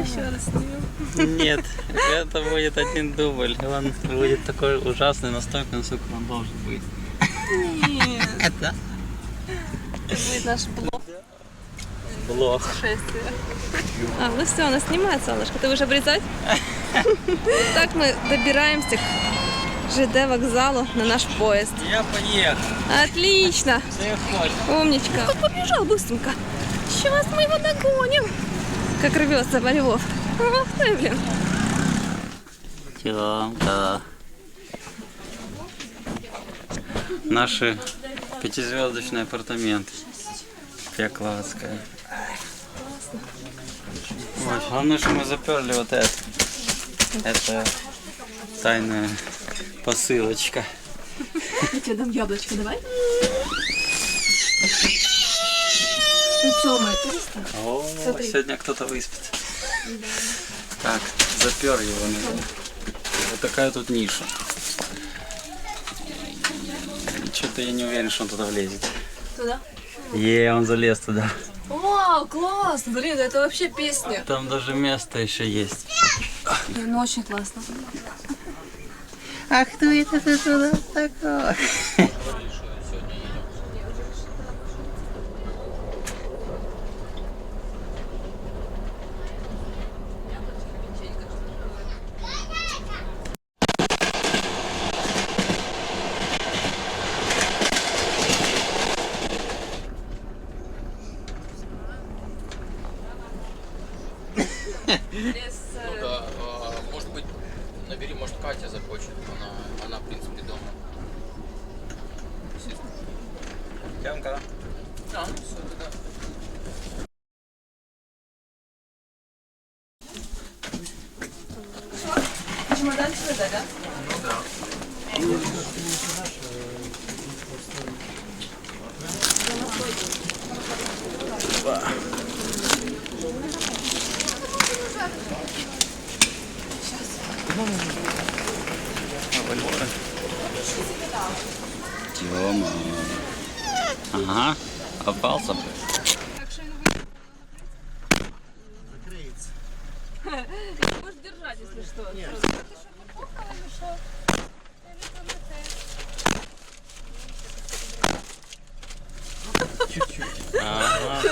Давай еще раз снимем. Нет, это будет один дубль. Он будет такой ужасный настолько, насколько он должен быть. Нет. Это Это будет наш блог блог. А, ну все, она снимает, солнышко. Ты будешь обрезать? Вот так мы добираемся к ЖД вокзалу на наш поезд. Я поехал. Отлично! Ты хочешь. Умничка. Он побежал быстренько. Сейчас мы его догоним. Как рвется во Львов. Ах ты, блин. Тёмка. Наши пятизвездочные апартаменты. Пекловская. Вот. Главное, что мы заперли вот это. Это тайная посылочка. Я тебе дам яблочко, давай. Ну что, мой О, сегодня кто-то выспит. Так, запер его. наверное. Вот такая тут ниша. Что-то я не уверен, что он туда влезет. Туда? Е, он залез туда. Вау, класс! Блин, это вообще песня. Там даже место еще есть. Блин, ну очень классно. А кто это ты туда такой? Да, а, может быть, набери, может, Катя захочет. Она, она в принципе, дома. Тянка? А, ну все, тогда. Тёма. Ага, попался. Якщо він вийде, закриється. Ти можеш держати, якщо що. Ні. Ти що, попухала, чи що? Чуть-чуть. Ага.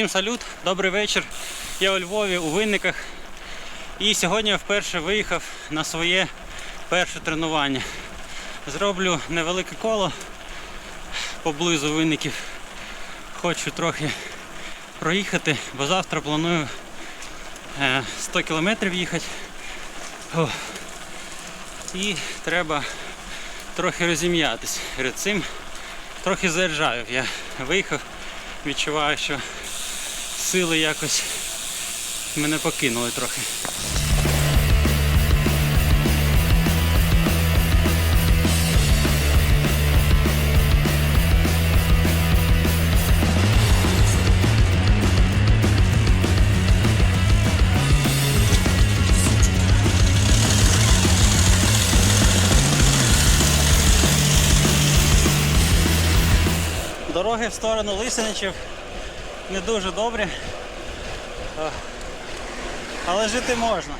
Всім салют, добрий вечір. Я у Львові у Винниках. І сьогодні я вперше виїхав на своє перше тренування. Зроблю невелике коло поблизу винників. Хочу трохи проїхати, бо завтра планую е, 100 кілометрів їхати. І треба трохи розім'ятись. Перед цим трохи заржавів. Я виїхав, відчуваю, що сили якось мене покинули трохи. Дороги в сторону Лисиничів не дуже добрі. Але жити можна.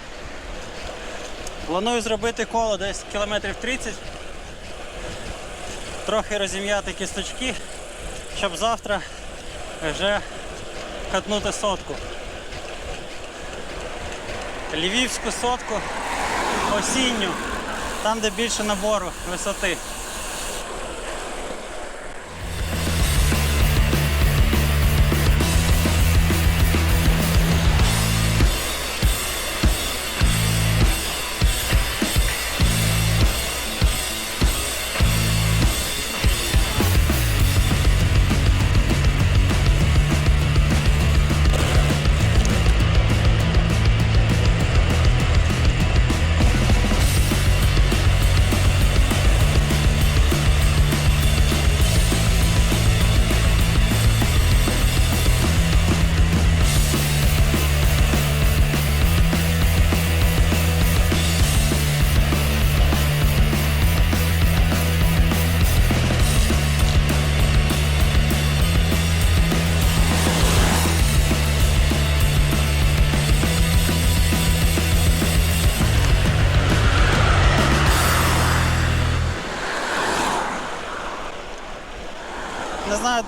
Планую зробити коло десь кілометрів 30. Трохи розім'яти кісточки, щоб завтра вже катнути сотку. Львівську сотку осінню, там де більше набору висоти.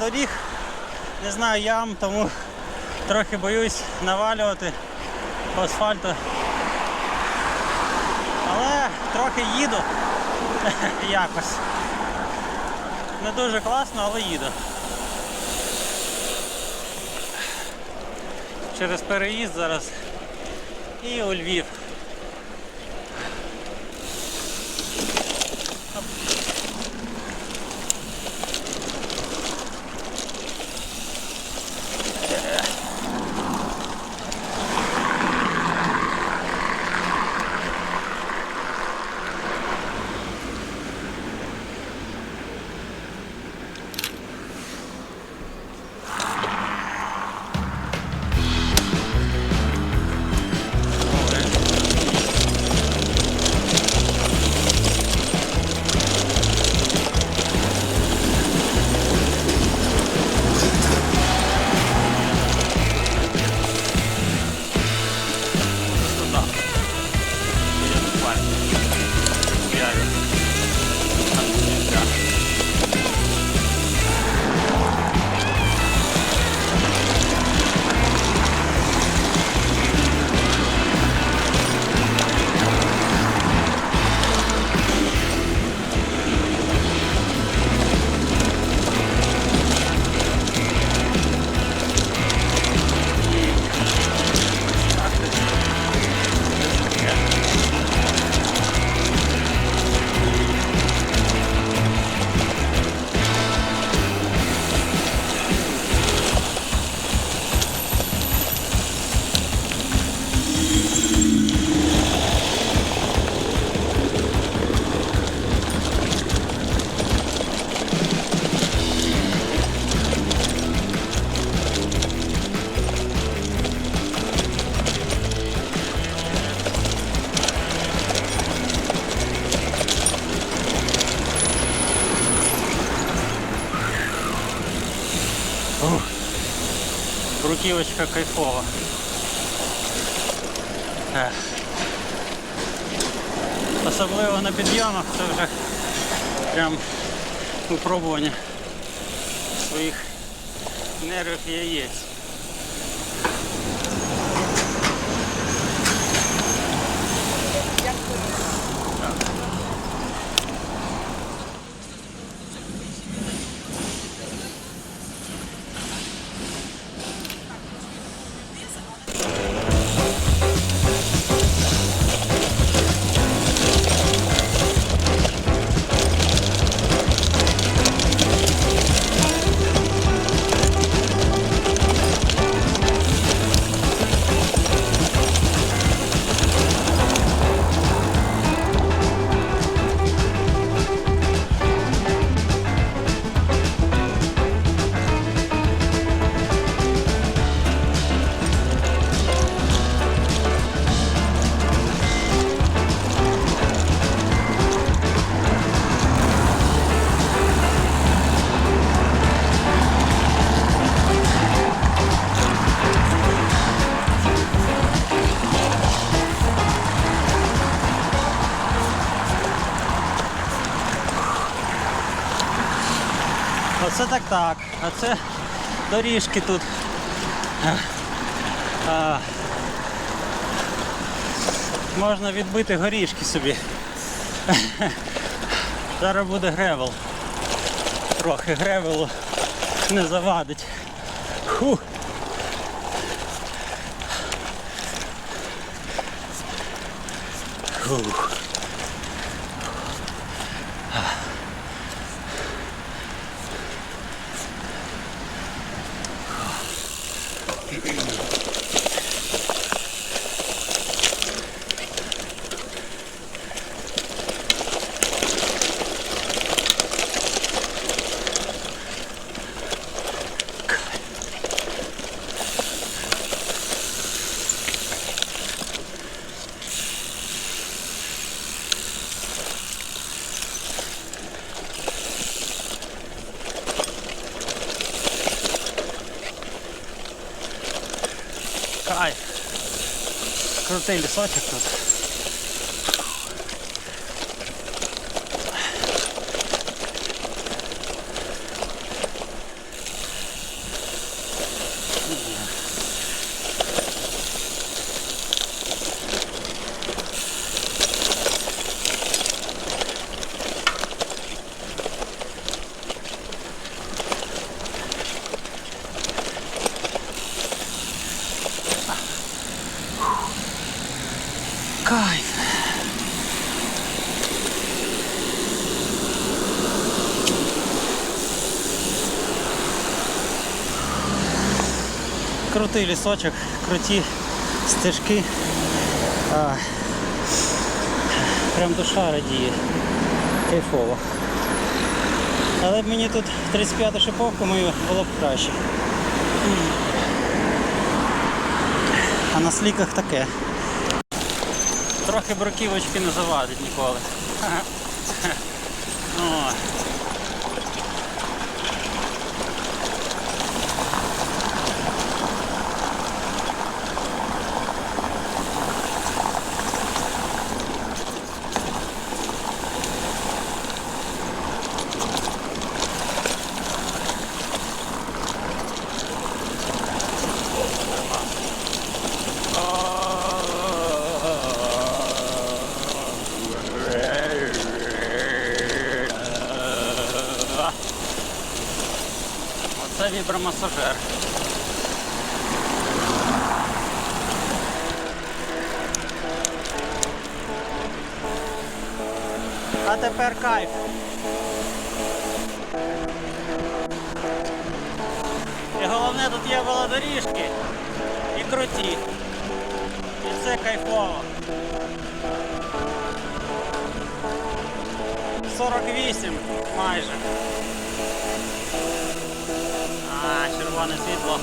Доріг, не знаю ям, тому трохи боюсь навалювати по асфальту. Але трохи їду якось. Не дуже класно, але їду. Через переїзд зараз і у Львів. Бруківочка кайфова. Ех. Особливо на підйомах це вже прям випробування своїх нервів яєць. Так. А це доріжки тут. А, можна відбити горішки собі. Зараз буде гревел. Трохи гревелу не завадить. Фух. Фух. Кайф. Крутий лісочок тут. Крутий лісочок, круті стежки. А, прям душа радіє. Кайфово. Але б мені тут 35-ту шиповку мою було б краще. А на сліках таке. Трохи бруківочки не завадить ніколи. О. Оце вібромасажер. А тепер кайф. І головне тут є велодоріжки і круті. І це кайфово. 48 майже. Червоне світло.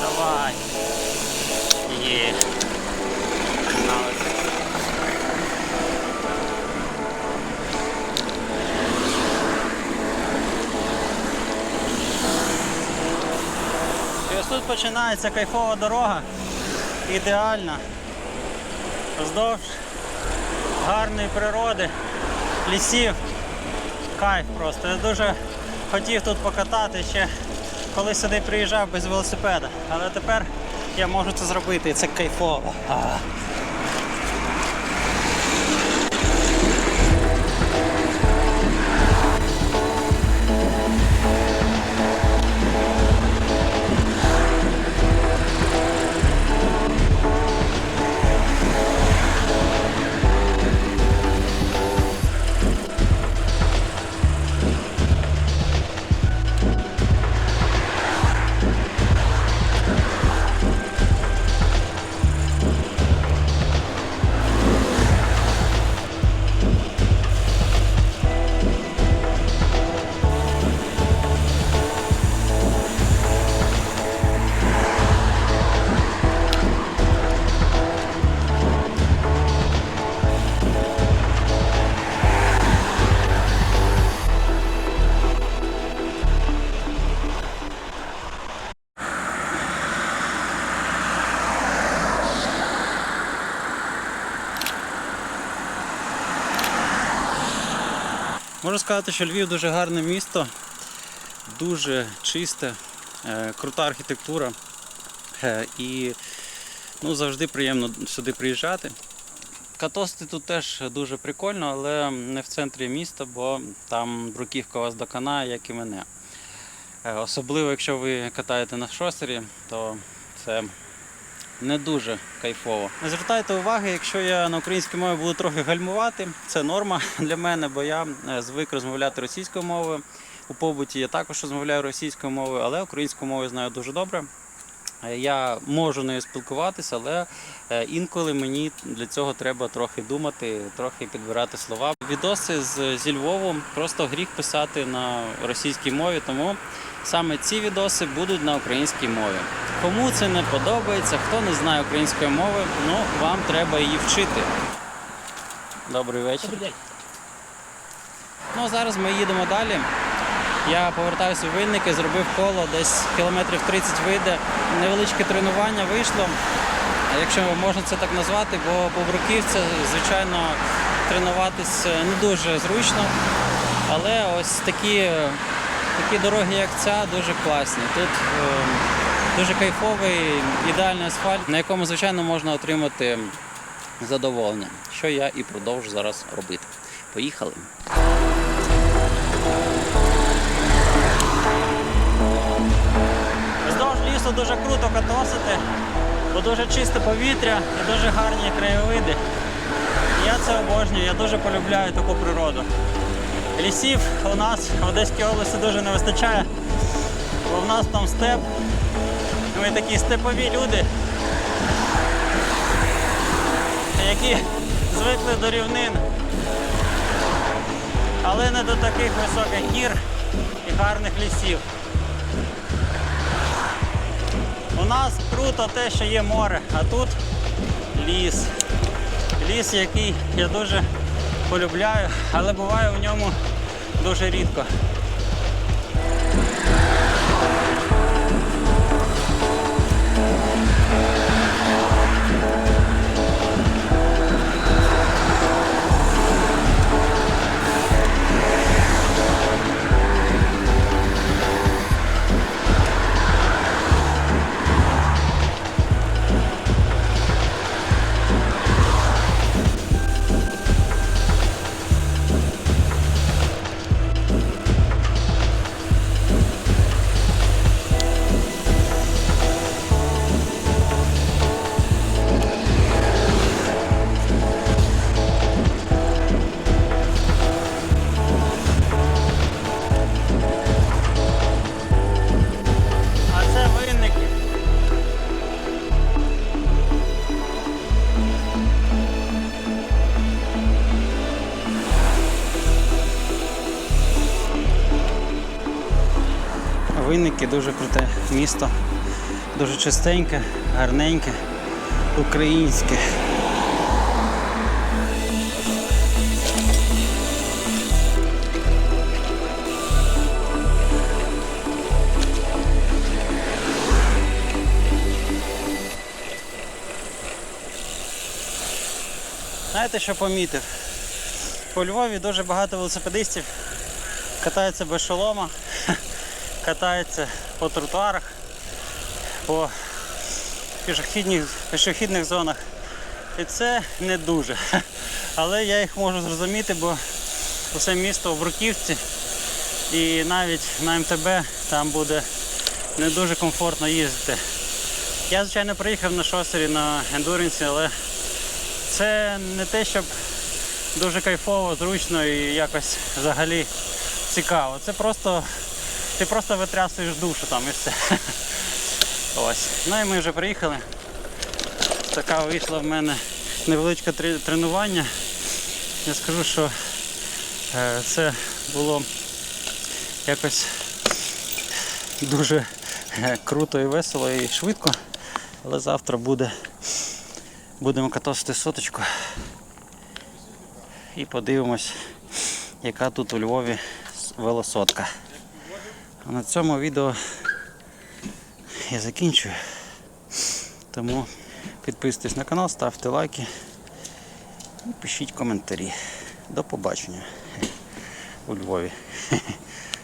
Давай. Є. І ось тут починається кайфова дорога. Ідеальна. Вздовж гарної природи, лісів. Кайф просто. Я дуже хотів тут покатати ще коли сюди приїжджав без велосипеда. Але тепер я можу це зробити і це кайфово. Можу сказати, що Львів дуже гарне місто, дуже чисте, е, крута архітектура. Е, І ну, завжди приємно сюди приїжджати. Катости тут теж дуже прикольно, але не в центрі міста, бо там бруківка вас доконає, як і мене. Е, Особливо, якщо ви катаєте на шосері, то це не дуже кайфово. Не звертайте уваги, якщо я на українській мові буду трохи гальмувати, це норма для мене, бо я е, звик розмовляти російською мовою. У побуті я також розмовляю російською мовою, але українську мову знаю дуже добре. Е, Я можу нею спілкуватися, але е, інколи мені для цього треба трохи думати, трохи підбирати слова. Відоси з, зі Львову просто гріх писати на російській мові, тому саме ці відоси будуть на українській мові. Кому це не подобається, хто не знає української мови, ну вам треба її вчити. Добрий вечір. Ну, зараз ми їдемо далі. Я повертаюся у Винники, зробив коло, десь кілометрів 30 вийде. Невеличке тренування вийшло, якщо можна це так назвати, бо по бруківці, звичайно, тренуватись не дуже зручно. Але ось такі, такі дороги, як ця, дуже класні. Тут е, дуже кайфовий, ідеальний асфальт, на якому, звичайно, можна отримати задоволення, що я і продовжу зараз робити. Поїхали! Вздовж дуже круто катосити, бо дуже чисте повітря і дуже гарні краєвиди. Я це обожнюю, я дуже полюбляю таку природу. Лісів у нас в Одеській області дуже не вистачає, бо в нас там степ. Ми такі степові люди, які звикли до рівнин, але не до таких високих гір і гарних лісів. У нас круто те, що є море, а тут ліс. Ліс, який я дуже полюбляю, але буваю в ньому дуже рідко. Винники дуже круте місто, дуже чистеньке, гарненьке, українське. Знаєте, що помітив? У Львові дуже багато велосипедистів катаються без шолома, катаються по тротуарах, по пішохідних, пішохідних зонах. І це не дуже. Але я їх можу зрозуміти, бо усе місто в Бруківці і навіть на МТБ там буде не дуже комфортно їздити. Я, звичайно, приїхав на шосері на ендуренсі, але це не те, щоб дуже кайфово, зручно і якось взагалі цікаво. Це просто ти просто витрясуєш душу там і все. Ось. Ну і ми вже приїхали. Така вийшла в мене невеличке тренування. Я скажу, що е, це було якось дуже е, круто і весело і швидко. Але завтра буде Будемо катосити соточку і подивимось, яка тут у Львові велосотка. А на цьому відео я закінчую. Тому підписуйтесь на канал, ставте лайки і пишіть коментарі. До побачення у Львові.